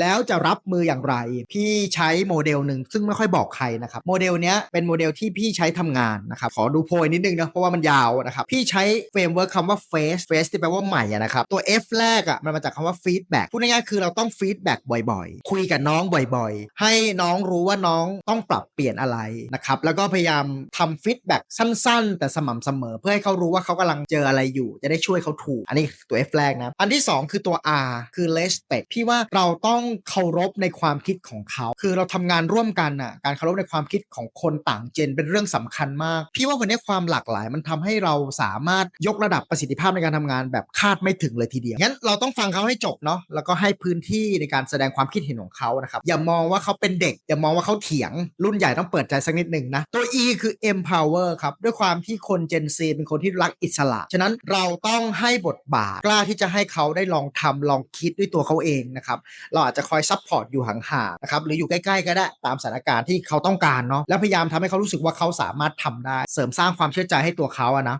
แล้วจะรับมืออย่างไร พี่ใช้โมเดลหนึ่งซึ่งไม่ค่อยบอกใครนะครับโมเดลเนี้ยเป็นโมเดลที่พี่ใช้ทำงานนะครับขอดูโพยนิดนึงนะเพราะว่ามันยาวนะครับพี่ใช้เฟรมเวิร์คคำว่า face face ที่แปลว่าใหม่นะครับตัว F แรกอะมันมาจากคำว่า feedback พูดง่ายๆคือเราต้อง feedback บ่อยๆ คุยกับน้องบ่อยๆ ให้น้องรู้ว่าน้องต้องปรับเปลี่ยนอะไรนะครับแล้วก็พยายามทำ feedback สั้นๆ แต่สม่ำเสมอ เพื่อให้เขารู้ว่าเขากำลังเจออะไรอยู่ จะได้ช่วยเขาถูก อันนี้ตัว F แรกนะอันที่ 2 คือตัว R คือ respect พี่ว่าเราต้ององเคารพในความคิดของเขา คือเราทำงานร่วมกันอะการเคารพในความคิดของคนต่างเจนเป็นเรื่องสำคัญมาก พี่ว่าวันนี้ความหลากหลายมันทำให้เราสามารถยกระดับประสิทธิภาพในการทำงานแบบคาดไม่ถึงเลยทีเดียวงั้นเราต้องฟังเขาให้จบเนาะแล้วก็ให้พื้นที่ในการแสดงความคิดเห็นของเขานะครับอย่ามองว่าเขาเป็นเด็ก อย่ามองว่าเขาเถียง รุ่นใหญ่ต้องเปิดใจสักนิดหนึ่งนะตัว E คือ empower ครับด้วยความที่คน Gen Z เป็นคนที่รักอิสระ ฉะนั้นเราต้องให้บทบาทกล้าที่จะให้เขาได้ลองทำลองคิดด้วยตัวเขาเองนะครับเราอาจจะคอยซัพพอร์ตอยู่ห่างๆนะครับหรืออยู่ใกล้ๆก็ได้ตามสถานการณ์ที่เขาต้องการเนาะแล้วพยายามทำให้เขารู้สึกว่าเขาสามารถทำได้ เสริมสร้างความเชื่อใจให้ตัวเขาอะนะ